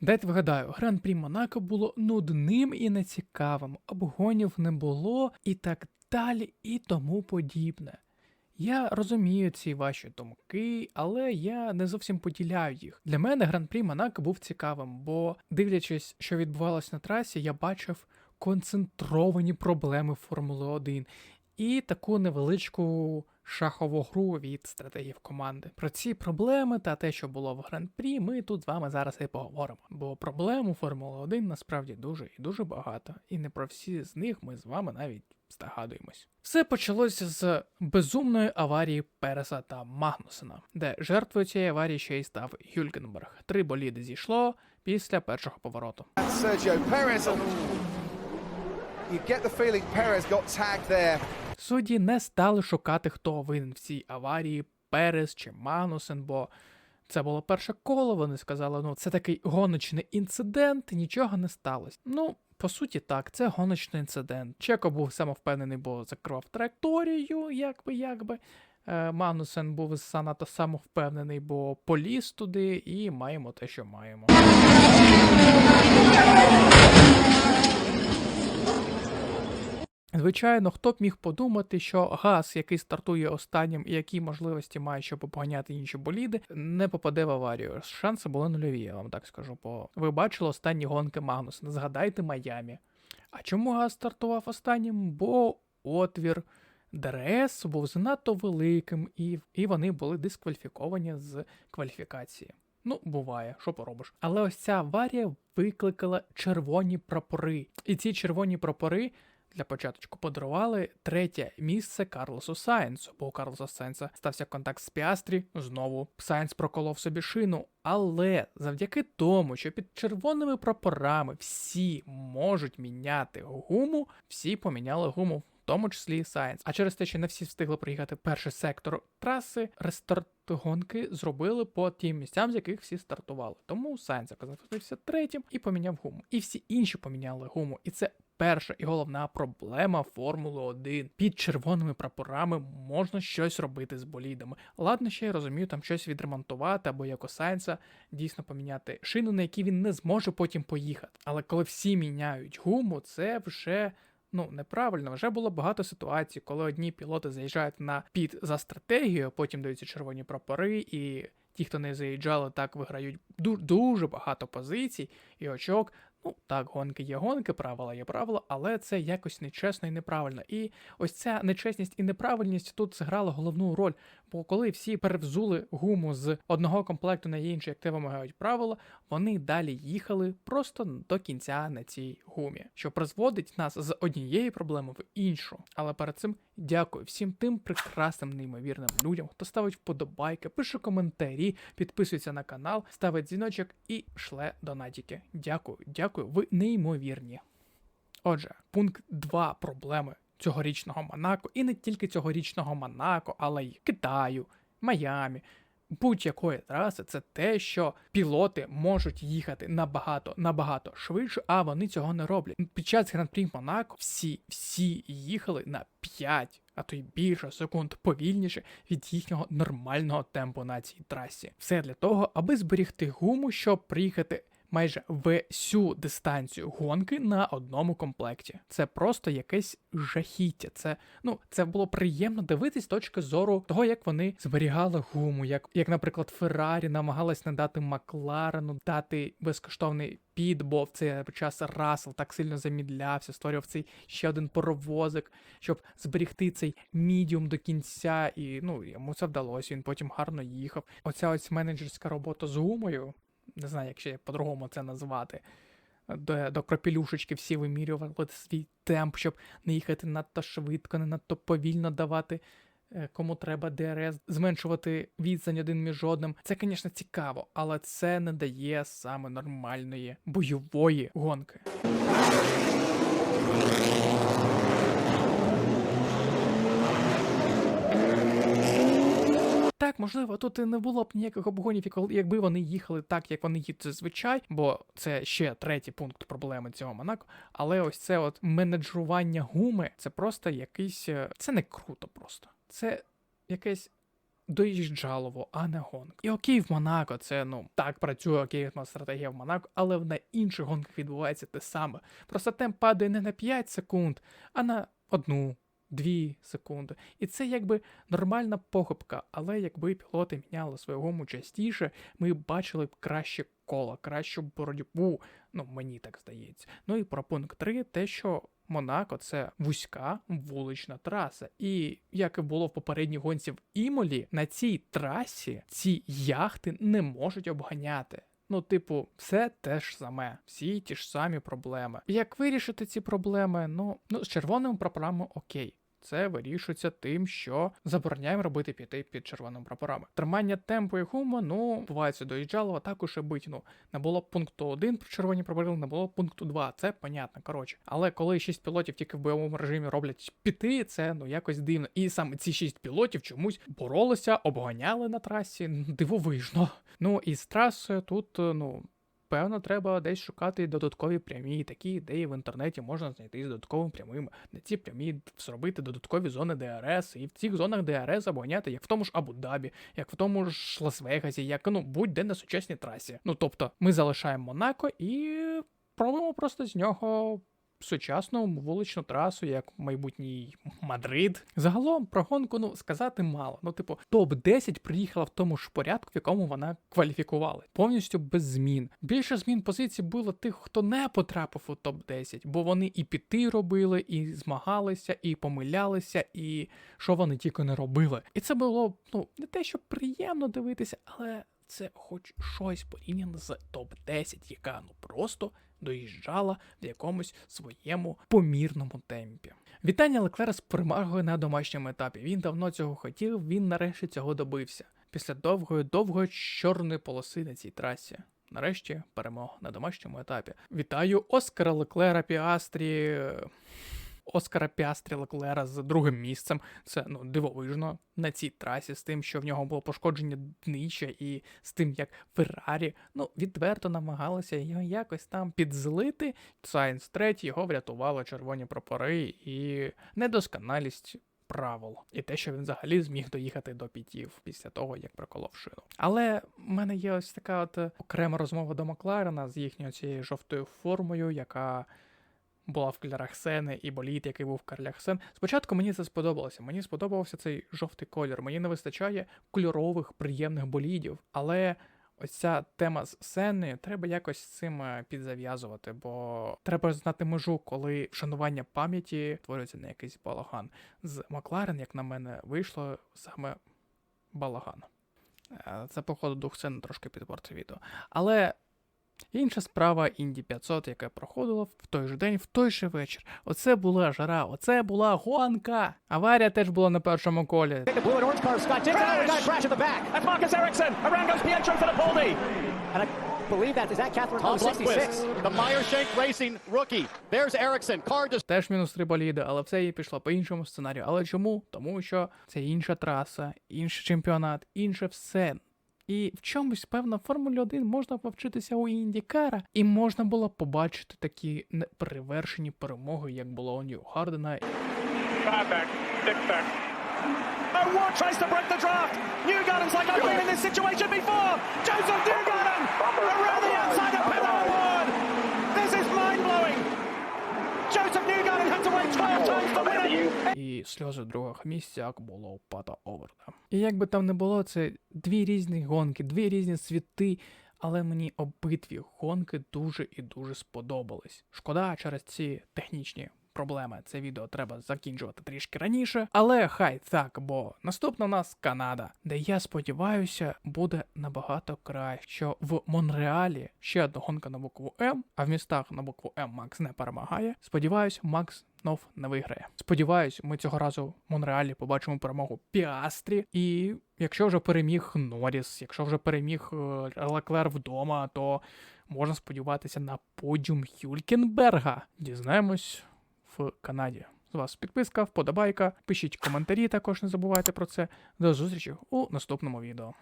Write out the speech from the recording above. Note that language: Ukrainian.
Дайте вгадаю, гран-прі Монако було нудним і нецікавим, обгонів не було і так далі, і тому подібне. Я розумію ці ваші думки, але я не зовсім поділяю їх. Для мене гран-прі Монако був цікавим, бо дивлячись, що відбувалось на трасі, я бачив концентровані проблеми Формули 1 і таку невеличку шахову гру від стратегів команди. Про ці проблеми та те, що було в гран-прі, ми тут з вами зараз і поговоримо. Бо проблем у Формули 1 насправді дуже і дуже багато, і не про всі з них ми з вами навіть здогадуємось. Все почалося з безумної аварії Переса та Магнусена, де жертвою цієї аварії ще й став Гюльгенберг. Три боліди зійшло після першого повороту. Sergio Perez. You get the feeling Perez got tagged there. Судді не стали шукати, хто винен в цій аварії, Перес чи Магнусен, бо це було перше коло. Вони сказали, ну це такий гоночний інцидент, нічого не сталося. Ну, по суті, так, це гоночний інцидент. Чеко був самовпевнений, бо закривав траєкторію, якби якби. Е, Магнусен був занадто самовпевнений, бо поліз туди, і маємо те, що маємо. Звичайно, хто б міг подумати, що газ, який стартує останнім і які можливості має, щоб обганяти інші боліди, не попаде в аварію. Шанси були нульові, я вам так скажу. Бо ви бачили останні гонки Магнуса. Згадайте Майамі. А чому газ стартував останнім? Бо отвір ДРС був занадто великим, і, і вони були дискваліфіковані з кваліфікації. Ну, буває, що поробиш. Але ось ця аварія викликала червоні прапори. І ці червоні прапори для початку подарували третє місце Карлосу Сайенсу, бо у Карлоса Сайенса стався контакт з Піастрі. Знову Сайенс проколов собі шину. Але завдяки тому, що під червоними прапорами всі можуть міняти гуму, всі поміняли гуму. В тому числі і Сайенс. А через те, що не всі встигли приїхати перший сектор траси, рестарт гонки зробили по тим місцям, з яких всі стартували. Тому Сайенс оказався третім і поміняв гуму. І всі інші поміняли гуму. І це перша і головна проблема Формули 1. Під червоними прапорами можна щось робити з болідами. Ладно, ще я розумію, там щось відремонтувати або як у Сайенса дійсно поміняти шину, на якій він не зможе потім поїхати. Але коли всі міняють гуму, це вже. Ну, неправильно, вже було багато ситуацій, коли одні пілоти заїжджають на під за стратегію, потім даються червоні прапори, і ті, хто не заїжджали, так виграють дуже багато позицій і очок. Ну так, гонки є гонки, правила є правила, але це якось нечесно і неправильно. І ось ця нечесність і неправильність тут зграла головну роль. Бо коли всі перевзули гуму з одного комплекту на інший, як те вимагають правила, вони далі їхали просто до кінця на цій гумі, що призводить нас з однієї проблеми в іншу. Але перед цим дякую всім тим прекрасним неймовірним людям, хто ставить вподобайки, пише коментарі, підписується на канал, ставить дзвіночок і шле донатики. Дякую, дякую, ви неймовірні. Отже, пункт 2 проблеми цьогорічного Монако, і не тільки цьогорічного Монако, але й Китаю, Майамі. Будь-якої траси це те, що пілоти можуть їхати набагато набагато швидше, а вони цього не роблять. Під час гран-прі Монако всі всі їхали на 5, а то й більше секунд повільніше від їхнього нормального темпу на цій трасі. Все для того, аби зберігти гуму, щоб приїхати майже всю дистанцію гонки на одному комплекті. Це просто якесь жахіття. Це ну це було приємно дивитись з точки зору того, як вони зберігали гуму, як, як наприклад, Феррарі намагалась не дати Макларену дати безкоштовний під, бо в цей час Рассел так сильно замідлявся, створював цей ще один паровозик, щоб зберігти цей мідіум до кінця, і ну йому це вдалося. Він потім гарно їхав. Оця ось менеджерська робота з гумою не знаю, як ще по-другому це назвати. До, до кропілюшечки всі вимірювали свій темп, щоб не їхати надто швидко, не надто повільно давати е, кому треба ДРС, зменшувати відстань один між одним. Це, звісно, цікаво, але це не дає саме нормальної бойової гонки. Так, можливо, тут і не було б ніяких обгонів, якби вони їхали так, як вони їдуть зазвичай, бо це ще третій пункт проблеми цього Монако. Але ось це от менеджування гуми, це просто якийсь. е, Це не круто просто. Це якесь доїжджалово, а не гонка. І окей, в Монако це ну так працює окей, стратегія в Монако, але на інших гонках відбувається те саме. Просто темп падає не на 5 секунд, а на одну. Дві секунди. І це якби нормальна похибка, але якби пілоти міняли свою гуму частіше, ми бачили б краще кола, кращу боротьбу. Ну, мені так здається. Ну і про пункт 3, те, що Монако це вузька вулична траса. І як і було в попередній гонці в Імолі, на цій трасі ці яхти не можуть обганяти. Ну, типу, все те ж саме, всі ті ж самі проблеми. Як вирішити ці проблеми? Ну, ну з червоними прапорами окей. Це вирішується тим, що забороняємо робити п'яти під червоними прапорами. Тримання темпу і гуму, ну, бувається доїжджало, також і бить. Ну, не було пункту 1 про червоні прапори, не було пункту 2. Це понятно, коротше. Але коли 6 пілотів тільки в бойовому режимі роблять піти, це ну якось дивно. І саме ці 6 пілотів чомусь боролися, обганяли на трасі. Дивовижно. Ну і з трасою тут, е, ну. Певно, треба десь шукати додаткові прямі. Такі ідеї в інтернеті можна знайти з додатковими прямими. На ці прямі зробити додаткові зони ДРС, і в цих зонах ДРС обганяти, як в тому ж Абу-Дабі, як в тому ж Лас-Вегасі, як ну будь-де на сучасній трасі. Ну тобто, ми залишаємо Монако і пробуємо просто з нього. Сучасну вуличну трасу, як майбутній Мадрид. Загалом про гонку ну сказати мало. Ну, типу, топ 10 приїхала в тому ж порядку, в якому вона кваліфікувала, повністю без змін. Більше змін позицій було тих, хто не потрапив у топ 10 бо вони і піти робили, і змагалися, і помилялися, і що вони тільки не робили. І це було ну не те, що приємно дивитися, але це хоч щось порівняно з топ 10 яка ну просто доїжджала в якомусь своєму помірному темпі. Вітання Леклера з перемагою на домашньому етапі. Він давно цього хотів, він нарешті цього добився. Після довгої, довгої чорної полоси на цій трасі. Нарешті перемога на домашньому етапі. Вітаю Оскара Леклера Піастрі. Оскара Піастрі Леклера з другим місцем. Це ну дивовижно на цій трасі, з тим, що в нього було пошкодження днища, і з тим, як Феррарі ну відверто намагалися його якось там підзлити. Сайнс третій його врятували червоні прапори і недосконалість. Правил і те, що він взагалі зміг доїхати до пітів після того, як проколов шину. Але в мене є ось така от окрема розмова до Макларена з їхньою цією жовтою формою, яка була в кольорах Сени і боліт, який був в кольорах Сен. Спочатку мені це сподобалося. Мені сподобався цей жовтий колір. Мені не вистачає кольорових приємних болідів. Але ось ця тема з Сеною треба якось з цим е, підзав'язувати, бо треба знати межу, коли вшанування пам'яті творюється на якийсь балаган. З Макларен, як на мене, вийшло саме балаган. Е, Це, походу, дух сцени трошки підпортив відео. Але Інша справа Інді 500, яка проходила в той же день, в той же вечір. Оце була жара, оце була гонка. Аварія теж була на першому колі. The blue and orange car, Scott Dixon, another guy crash in the back. That's Marcus Ericsson. Around goes Pietro Fittipaldi. And I believe that, is that Catherine? Tom Oh, 66. Blomqvist, the Meyershank Racing rookie. There's Ericsson. Car just Теж мінус три боліди, але все їй пішло по іншому сценарію. Але чому? Тому що це інша траса, інший чемпіонат, інше все. І в чомусь, певно, в Формулі 1 можна повчитися у Індікара, і можна було побачити такі неперевершені перемоги, як було у Нью Гардена Five back, six back. Oh, Ward tries to break the draft. Newgarden's like, I've been in this situation before. Joseph Newgarden around the outside of Pedro Ward. This is mind blowing. Joseph і сльози других місцях було у Пата Оверда. І як би там не було, це дві різні гонки, дві різні світи. Але мені обидві гонки дуже і дуже сподобались. Шкода через ці технічні проблеми. Це відео треба закінчувати трішки раніше. Але хай так, бо наступна у нас Канада, де я сподіваюся, буде набагато краще. Що в Монреалі ще одна гонка на букву М, а в містах на букву М Макс не перемагає. Сподіваюсь, Макс знов не виграє. Сподіваюсь, ми цього разу в Монреалі побачимо перемогу Піастрі. І якщо вже переміг Норріс, якщо вже переміг е, Леклер вдома, то можна сподіватися на подіум Хюлькенберга. Дізнаємось в Канаді. З вас підписка, вподобайка, пишіть коментарі, також не забувайте про це. До зустрічі у наступному відео.